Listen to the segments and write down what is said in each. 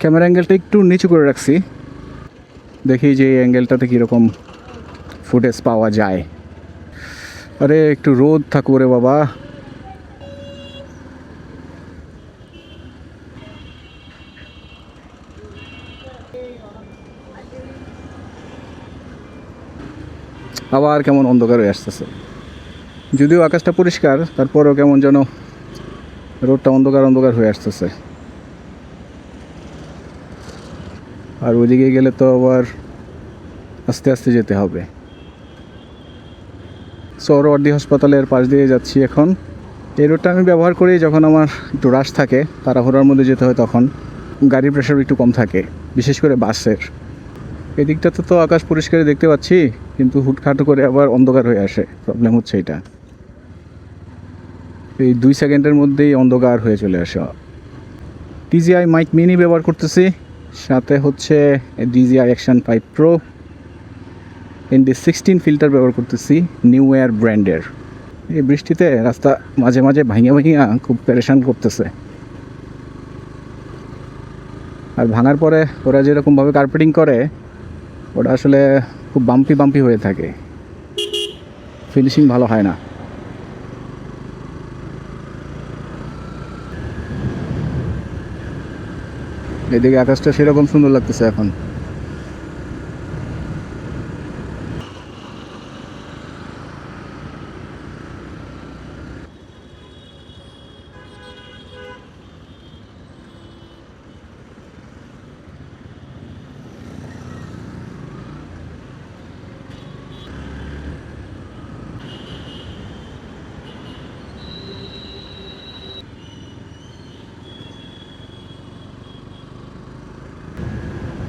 Camera অ্যাঙ্গেলটা একটু নিচু করে রাখছি। দেখি যে এই অ্যাঙ্গেলটাতে কীরকম ফুটেজ পাওয়া যায়। আরে, একটু রোদ থাকো রে বাবা। আবার কেমন অন্ধকার হয়ে আসতেছে। যদিও আকাশটা পরিষ্কার, তারপরেও কেমন যেন রোডটা অন্ধকার অন্ধকার হয়ে আসতেছে। আর ওদিকে গেলে তো আবার আস্তে আস্তে যেতে হবে। সৌরওয়ার্দী হাসপাতালের পাশ দিয়ে যাচ্ছি এখন। এই রোডটা আমি ব্যবহার করি যখন আমার একটু রাশ থাকে, তাড়াহুড়ার মধ্যে যেতে হয় তখন। গাড়ির প্রেশার একটু কম থাকে, বিশেষ করে বাসের। এদিকটাতে তো আকাশ পরিষ্কারই দেখতে পাচ্ছি, কিন্তু হুটখাটো করে আবার অন্ধকার হয়ে আসে। প্রবলেম হচ্ছে এটা। এই দুই সেকেন্ডের মধ্যেই অন্ধকার হয়ে চলে আসে। টিজিআই মাইক মিনি ব্যবহার করতেছি। সাথে হচ্ছে DJI action five pro ND sixteen filter ব্যবহার করতেছি নিউ এয়ার ব্র্যান্ডের এই বৃষ্টিতে রাস্তা মাঝে মাঝে ভাঙিয়া ভাঙিয়া খুব প্যারেশান করতেছে। আর ভাঙার পরে ওরা যেরকমভাবে কার্পেটিং করে, ওটা আসলে খুব বাম্পি বাম্পি হয়ে থাকে। ফিনিশিং ভালো হয় না। এদিকে আকাশটা সেরকম সুন্দর লাগতেছে এখন।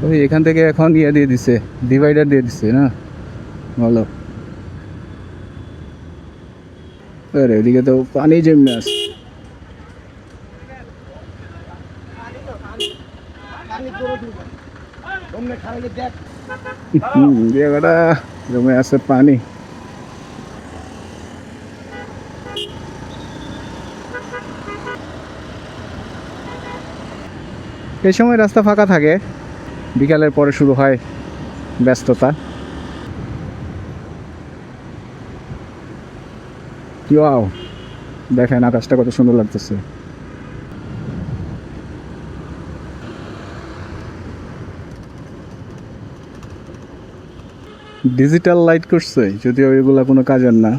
ওই এখান থেকে এখন ইয়ে দিয়ে দিছে ডিভাইডার দিয়ে দিছে না? ভালো। আরে এদিকে তো পানি জমে হুম, জায়গাটা জমে আছে পানি। এই সময় রাস্তা ফাঁকা থাকে। বিকালের পরে শুরু হয় ব্যস্ততা। ওয়াও, দেখেন আকাশটা কত সুন্দর লাগতেছে। ডিজিটাল লাইট করছে, যদিও এগুলা কোনো কাজের না।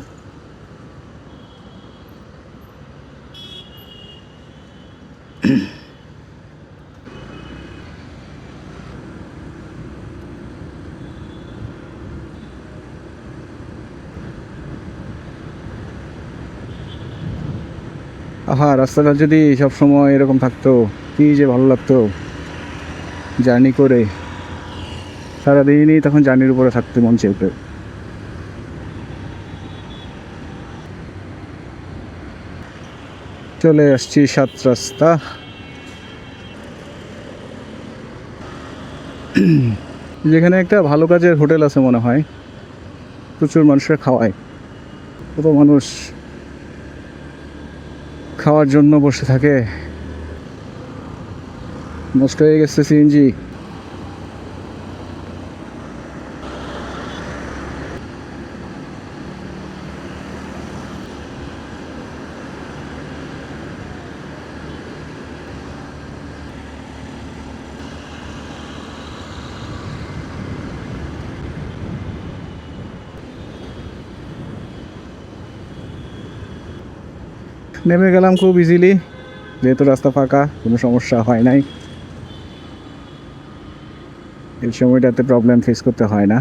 আহা রাস্তাঘাট যদি সব সময় এরকম থাকতো, কি যে ভালো লাগতো। জার্নি করে সারাদিনই তখন জার্নির উপরে থাকতে মন চেপে চলে আসছি সাত রাস্তা। যেখানে একটা ভালো কাজের হোটেল আছে মনে হয়। প্রচুর মানুষের খাওয়ায়। কত মানুষ খাওয়ার জন্য বসে থাকে। নষ্ট হয়ে গেছে সিএনজি। নেমে গেলাম খুব ইজিলি যেহেতু রাস্তা ফাঁকা, কোনো সমস্যা হয় নাই। এই সময়টাতে প্রবলেম ফেস করতে হয় না।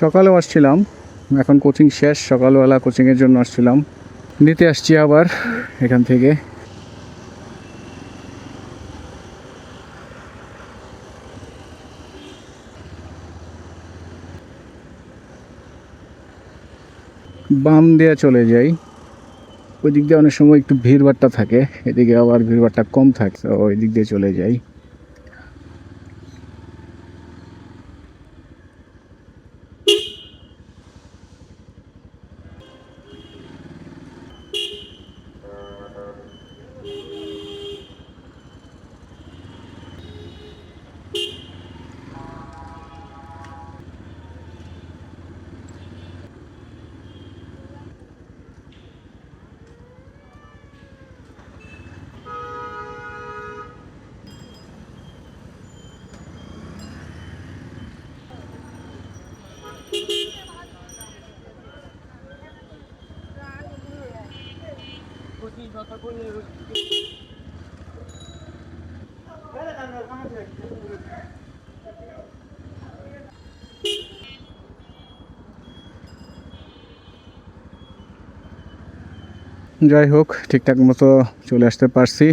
সকালেও আসছিলাম, এখন কোচিং শেষ, সকালবেলা কোচিংয়ের জন্য আসছিলাম। নিতে আসছি আবার এখান থেকে। বাম দিয়ে চলে যাই। ওই দিক দিয়ে অনেক সময় একটু ভিড়ভাট্টা থাকে, এদিকে আবার ভিড়ভাট্টা কম থাকে ওই দিক দিয়ে চলে যাই। যাই হোক ঠিকঠাক মতো চলে আসতে পারছি।